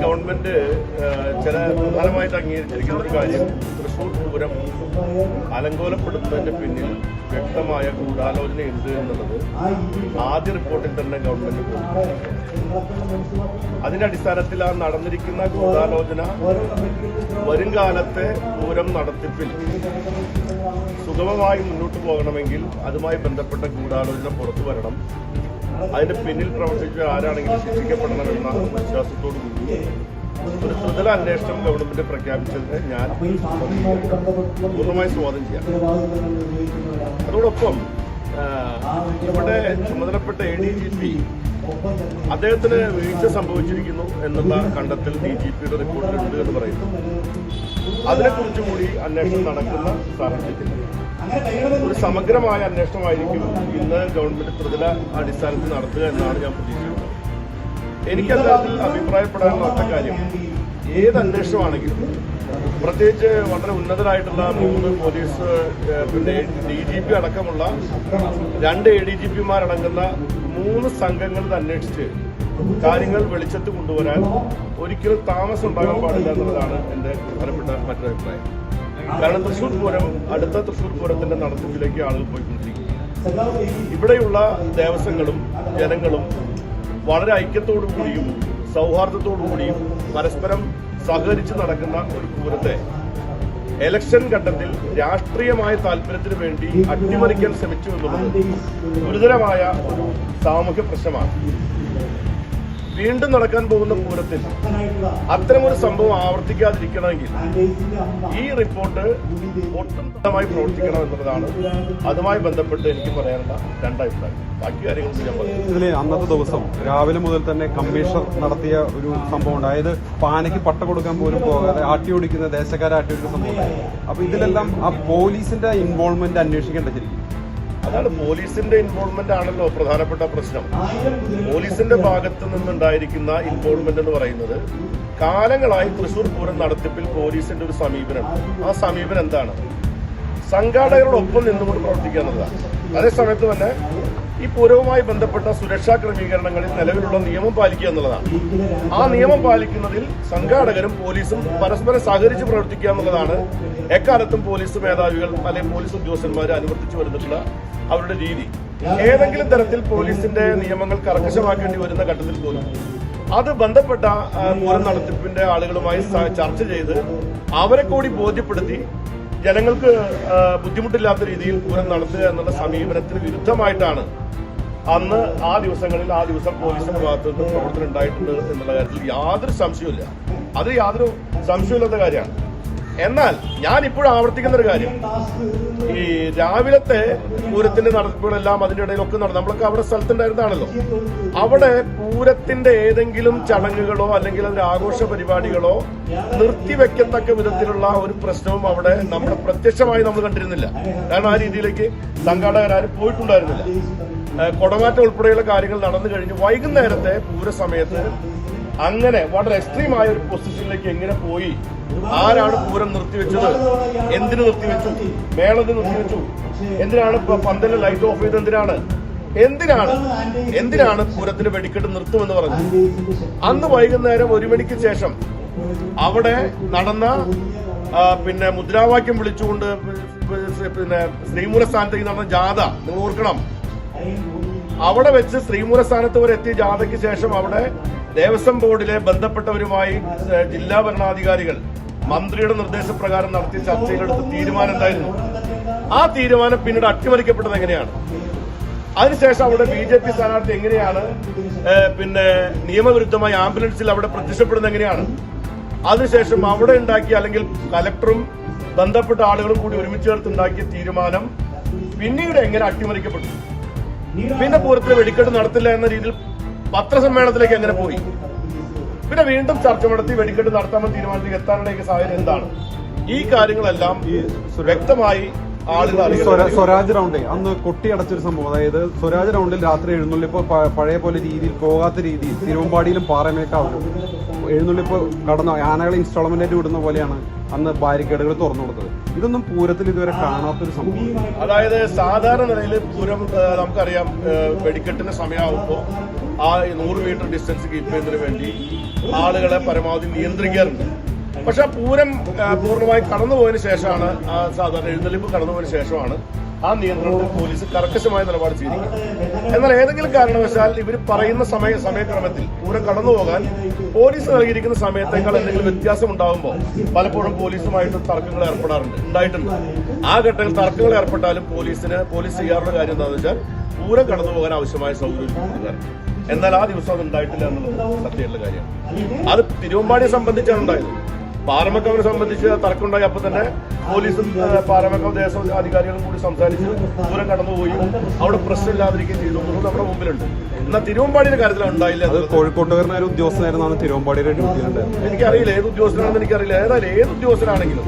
Government ചില പ്രധാനമായിട്ട് അംഗീകരിച്ചിരിക്കുന്ന ഒരു കാര്യം. തൃശൂർ പൂരം അലങ്കോലപ്പെടുത്തുന്നതിന്റെ പിന്നിൽ വ്യക്തമായ ഗൂഢാലോചനയുണ്ട് എന്നുള്ളത് ആദ്യ റിപ്പോർട്ടിൽ തന്നെ ഗവൺമെന്റ്. അതിന്റെ അടിസ്ഥാനത്തിൽ ആ നടന്നിരിക്കുന്ന ഗൂഢാലോചന വരും കാലത്തെ പൂരം നടത്തിപ്പിൽ സുഗമമായി മുന്നോട്ട് പോകണമെങ്കിൽ അതുമായി ബന്ധപ്പെട്ട ഗൂഢാലോചന പുറത്തു വരണം അതിന്റെ പിന്നിൽ പ്രവർത്തിച്ച ആരാണെങ്കിലും ശിക്ഷിക്കപ്പെടണമെന്ന വിശ്വാസത്തോടു കൂടി ഒരു അന്വേഷണം ഗവൺമെന്റ് പ്രഖ്യാപിച്ചത് ഞാൻ പൂർണമായി സ്വാഗതം ചെയ്യാം. അതോടൊപ്പം ഇവിടെ ചുമതലപ്പെട്ട എ ഡി ജി പി അദ്ദേഹത്തിന് വീഴ്ച സംഭവിച്ചിരിക്കുന്നു എന്നുള്ള കണ്ടെത്തൽ ഡി ജി പിയുടെ റിപ്പോർട്ടിലുണ്ട് എന്ന് പറയുന്നു. അതിനെക്കുറിച്ചും കൂടി അന്വേഷണം നടക്കുന്ന സാഹചര്യത്തിൽ ഒരു സമഗ്രമായ അന്വേഷണമായിരിക്കും ഇന്ന് ഗവൺമെന്റ് ത്രിതല അടിസ്ഥാനത്തിൽ നടത്തുക എന്നാണ് ഞാൻ പ്രതീക്ഷിക്കുന്നത്. എനിക്ക് അഭിപ്രായപ്പെടാനുള്ള ഒറ്റ കാര്യം. ഏത് അന്വേഷണമാണെങ്കിലും പ്രത്യേകിച്ച് വളരെ ഉന്നതരായിട്ടുള്ള മൂന്ന് പോലീസ് പിന്നെ ഡി ജി പി അടക്കമുള്ള രണ്ട് എ ഡി ജി പിമാരടങ്ങുന്ന മൂന്ന് സംഘങ്ങൾ ഇത് അന്വേഷിച്ച് കാര്യങ്ങൾ വെളിച്ചത്ത് കൊണ്ടുവരാൻ ഒരിക്കലും താമസം ഉണ്ടാകാൻ പാടില്ല എന്നുള്ളതാണ് എന്റെ പ്രധാനപ്പെട്ട മറ്റൊരു അഭിപ്രായം. കാരണം തൃശ്ശൂർ പൂരം അടുത്ത തൃശ്ശൂർ പൂരത്തിന്റെ നടത്തിപ്പിലേക്ക് ആളുകൾ പോയിക്കൊണ്ടിരിക്കുകയാണ്. ഇവിടെയുള്ള ദേവസ്വങ്ങളും ജനങ്ങളും വളരെ ഐക്യത്തോടു കൂടിയും സൗഹാർദ്ദത്തോടു കൂടിയും പരസ്പരം സഹകരിച്ച് നടക്കുന്ന ഒരു പൂരത്തെ എലക്ഷൻ ഘട്ടത്തിൽ രാഷ്ട്രീയമായ താല്പര്യത്തിന് വേണ്ടി അട്ടിമറിക്കാൻ ശ്രമിച്ചു എന്നുള്ളത് ഗുരുതരമായ ഒരു സാമൂഹ്യ പ്രശ്നമാണ്. വീണ്ടും നടക്കാൻ പോകുന്ന പൂരത്തിൽ അത്തരമൊരു സംഭവം ആവർത്തിക്കാതിരിക്കണമെങ്കിൽ ഈ റിപ്പോർട്ട് ഒട്ടും പ്രവർത്തിക്കണം എന്നുള്ളതാണ്. അതുമായി ബന്ധപ്പെട്ട് എനിക്ക് പറയാനുള്ള രണ്ടഭിപ്രായം ബാക്കി കാര്യങ്ങൾ ഇതിൽ അന്നത്തെ ദിവസം രാവിലെ മുതൽ തന്നെ കമ്മീഷണർ നടത്തിയ ഒരു സംഭവം അതായത് പാനയ്ക്ക് പട്ട കൊടുക്കാൻ പോലും പോകാതെ ആട്ടി ഓടിക്കുന്ന ദേശക്കാരെ ആട്ടി ഓടിക്കുന്ന സംഭവം. അപ്പൊ ഇതിലെല്ലാം ആ പോലീസിന്റെ ഇൻവോൾവ്മെന്റ് അന്വേഷിക്കേണ്ട ശരിക്കും. അതാണ് പോലീസിന്റെ ഇൻവോൾവ്മെന്റ് ആണല്ലോ പ്രധാനപ്പെട്ട പ്രശ്നം. പോലീസിന്റെ ഭാഗത്ത് നിന്നുണ്ടായിരിക്കുന്ന ഇൻവോൾവ്മെന്റ് എന്ന് പറയുന്നത് കാലങ്ങളായി തൃശൂർ പൂരം നടത്തിപ്പിൽ പോലീസിന്റെ ഒരു സമീപനം. ആ സമീപനം എന്താണ്? സംഘാടകരോടൊപ്പം നിന്നുകൊണ്ട് പ്രവർത്തിക്കുക എന്നുള്ളതാണ് അതേസമയത്ത് തന്നെ ഈ പൂരവുമായി ബന്ധപ്പെട്ട സുരക്ഷാ ക്രമീകരണങ്ങളിൽ നിലവിലുള്ള നിയമം പാലിക്കുക എന്നുള്ളതാണ്. ആ നിയമം പാലിക്കുന്നതിൽ സംഘാടകരും പോലീസും പരസ്പരം സഹകരിച്ച് പ്രവർത്തിക്കുക എന്നുള്ളതാണ് എക്കാലത്തും പോലീസ് മേധാവികൾ അല്ലെങ്കിൽ പോലീസ് ഉദ്യോഗസ്ഥന്മാർ അനുവർത്തിച്ചു വരുന്നിട്ടുള്ള അവരുടെ രീതി. ഏതെങ്കിലും തരത്തിൽ പോലീസിന്റെ നിയമങ്ങൾ കർക്കശമാക്കേണ്ടി വരുന്ന ഘട്ടത്തിൽ പോലും അത് ബന്ധപ്പെട്ട പൂരം നടത്തിപ്പിന്റെ ആളുകളുമായി ചർച്ച ചെയ്ത് അവരെ കൂടി ബോധ്യപ്പെടുത്തി ജനങ്ങൾക്ക് ബുദ്ധിമുട്ടില്ലാത്ത രീതിയിൽ പൂരം നടത്തുക എന്നുള്ള സമീപനത്തിന് വിരുദ്ധമായിട്ടാണ് അന്ന് ആ ദിവസങ്ങളിൽ ആ ദിവസം പോലീസിന്റെ ഭാഗത്ത് നിന്ന് പ്രവർത്തനം ഉണ്ടായിട്ടുണ്ട് എന്നുള്ള കാര്യത്തിൽ യാതൊരു സംശയവുമില്ല. അത് യാതൊരു സംശയമില്ലാത്ത കാര്യമാണ്. എന്നാൽ ഞാൻ ഇപ്പോഴും ആവർത്തിക്കുന്ന ഒരു കാര്യം. ഈ രാവിലത്തെ പൂരത്തിന്റെ നടത്തിപ്പുകളെല്ലാം അതിന്റെ ഇടയിലൊക്കെ നടന്നു. നമ്മളൊക്കെ അവിടെ സ്ഥലത്തുണ്ടായിരുന്നാണല്ലോ. അവിടെ പൂരത്തിന്റെ ഏതെങ്കിലും ചടങ്ങുകളോ അല്ലെങ്കിൽ അതിന്റെ ആഘോഷ പരിപാടികളോ നിർത്തിവെക്കത്തക്ക വിധത്തിലുള്ള ഒരു പ്രശ്നവും അവിടെ നമ്മൾ പ്രത്യക്ഷമായി നമ്മൾ കണ്ടിരുന്നില്ല. കാരണം ആ രീതിയിലേക്ക് സംഘാടകരാരും പോയിട്ടുണ്ടായിരുന്നില്ല. കൊടമാറ്റം ഉൾപ്പെടെയുള്ള കാര്യങ്ങൾ നടന്നു കഴിഞ്ഞ് വൈകുന്നേരത്തെ പൂരസമയത്ത് അങ്ങനെ വളരെ എക്സ്ട്രീം ആയ ഒരു പൊസിഷനിലേക്ക് എങ്ങനെ പോയി? ആരാണ് പൂരം നിർത്തിവെച്ചത്? എന്തിനു നിർത്തിവെച്ചു? മേളത്തിന് നിർത്തിവെച്ചു? എന്തിനാണ് പന്തലിൽ ലൈറ്റ് ഓഫ് ചെയ്ത് എന്തിനാണ്? എന്തിനാണ്? എന്തിനാണ് പൂരത്തിന് വെടിക്കെട്ട് നിർത്തുമെന്ന് പറഞ്ഞു അന്ന് വൈകുന്നേരം ഒരു മണിക്ക് ശേഷം അവിടെ നടന്ന പിന്നെ മുദ്രാവാക്യം വിളിച്ചുകൊണ്ട് പിന്നെ ശ്രീമൂല സ്ഥാനത്തേക്ക് നടന്ന ജാഥ നിങ്ങൾ ഓർക്കണം. അവിടെ വെച്ച് ശ്രീമൂല സ്ഥാനത്ത് വരെ എത്തിയ ജാഥയ്ക്ക് ശേഷം അവിടെ ദേവസ്വം ബോർഡിലെ ബന്ധപ്പെട്ടവരുമായി ജില്ലാ ഭരണാധികാരികൾ മന്ത്രിയുടെ നിർദ്ദേശപ്രകാരം നടത്തിയ ചർച്ചയിലെടുത്ത തീരുമാനം എന്തായിരുന്നു? ആ തീരുമാനം പിന്നീട് അട്ടിമറിക്കപ്പെട്ടത് എങ്ങനെയാണ്? അതിനുശേഷം അവിടെ ബി ജെ പി സ്ഥാനാർത്ഥി എങ്ങനെയാണ്? പിന്നെ നിയമവിരുദ്ധമായി ആംബുലൻസിൽ അവിടെ പ്രത്യക്ഷപ്പെടുന്നത് എങ്ങനെയാണ്? അതിനുശേഷം അവിടെ ഉണ്ടാക്കിയ അല്ലെങ്കിൽ കലക്ടറും ബന്ധപ്പെട്ട ആളുകളും കൂടി ഒരുമിച്ച് ചേർത്തുണ്ടാക്കിയ തീരുമാനം പിന്നീട് എങ്ങനെ അട്ടിമറിക്കപ്പെട്ടു? പിന്നെ പൂരത്തിൽ വെടിക്കെട്ട് നടത്തില്ല എന്ന രീതിയിൽ പത്രസമ്മേളനത്തിലേക്ക് എങ്ങനെ പോയി? പിന്നെ വീണ്ടും ചർച്ച നടത്തി വെടിക്കെട്ട് നടത്താമെന്ന് തീരുമാനത്തിലേക്ക് എത്താനുള്ള സാഹചര്യം എന്താണ്? ഈ കാര്യങ്ങളെല്ലാം വ്യക്തമായി സ്വരാജ് റൗണ്ടേ അന്ന് കൊട്ടി അടച്ചൊരു സംഭവം. അതായത് സ്വരാജ് റൗണ്ടിൽ രാത്രി എഴുന്നള്ളിപ്പ് പഴയ പോലെ രീതിയിൽ പോകാത്ത രീതിയിൽ തിരുവമ്പാടിയിലും പാറമേക്കാവും എഴുന്നള്ളിപ്പോ കടന്ന ആനകളെ ഇൻസ്റ്റാൾമെന്റ് ആയിട്ട് വിടുന്ന പോലെയാണ് അന്ന് ബാരിക്കേഡുകൾ തുറന്നു കൊടുത്തത്. ഇതൊന്നും പൂരത്തിൽ ഇതുവരെ കാണാത്തൊരു സംഭവം. അതായത് സാധാരണ നിലയിൽ പൂരം നമുക്കറിയാം വെടിക്കെട്ടിന്റെ സമയമാകുമ്പോൾ ആ നൂറ് മീറ്റർ ഡിസ്റ്റൻസ് കീപ്പ് ചെയ്യുന്നതിന് വേണ്ടി ആളുകളെ പരമാവധി നിയന്ത്രിക്കാറുണ്ട്. പക്ഷെ പൂരം പൂർണമായി കടന്നുപോയതിനു ശേഷമാണ് ആ സാധാരണ എഴുന്നള്ളിപ്പ് കടന്നുപോയതിന് ശേഷമാണ് ആ നിയന്ത്രണത്തിൽ പോലീസ് കർക്കശമായ നിലപാട് ചെയ്തിരിക്കുന്നത് എന്നാൽ ഏതെങ്കിലും കാരണവശാൽ ഇവർ പറയുന്ന സമയ സമയക്രമത്തിൽ പൂരം കടന്നു പോകാൻ പോലീസ് നൽകിയിരിക്കുന്ന സമയത്തേക്കാൾ എന്തെങ്കിലും വ്യത്യാസം ഉണ്ടാകുമ്പോൾ പലപ്പോഴും പോലീസുമായിട്ട് തർക്കങ്ങൾ ഏർപ്പെടാറുണ്ട് ഉണ്ടായിട്ടുണ്ട്. ആ ഘട്ടത്തിൽ തർക്കങ്ങൾ ഏർപ്പെട്ടാലും പോലീസിന് പോലീസ് ചെയ്യാറുള്ള കാര്യം എന്താണെന്ന് വെച്ചാൽ പൂരം കടന്നു പോകാൻ ആവശ്യമായ സൗകര്യം എന്നാൽ ആ ദിവസം അത് ഉണ്ടായിട്ടില്ല എന്നുള്ളത് സത്യമുള്ള കാര്യമാണ്. അത് തിരുവമ്പാടിയെ സംബന്ധിച്ചാണ് ഉണ്ടായത്. പാറമക്കവനെ സംബന്ധിച്ച് തർക്കമുണ്ടായി. അപ്പൊ തന്നെ പോലീസും പാറമക്കവ് ദേശം അധികാരികളും കൂടി സംസാരിച്ച് ദൂരം കടന്നുപോയി. അവിടെ പ്രശ്നം ഇല്ലാതിരിക്കുകയും ചെയ്തു. എന്നുള്ളത് നമ്മുടെ മുമ്പിലുണ്ട്. എന്നാൽ തിരുവമ്പാടിയുടെ കാര്യത്തിൽ ഉണ്ടായില്ല അത് കോഴിക്കോട്ടുകാരനായ ഒരു ഉദ്യോഗസ്ഥനായിരുന്നാണ് തിരുവമ്പാടിയുടെ ഡ്യൂട്ടിയിലുണ്ടായിരുന്നത്. എനിക്കറിയില്ല. ഏത് ഉദ്യോഗസ്ഥനാണെന്ന് എനിക്കറിയില്ല. ഏതായാലും ഏത് ഉദ്യോഗസ്ഥനാണെങ്കിലും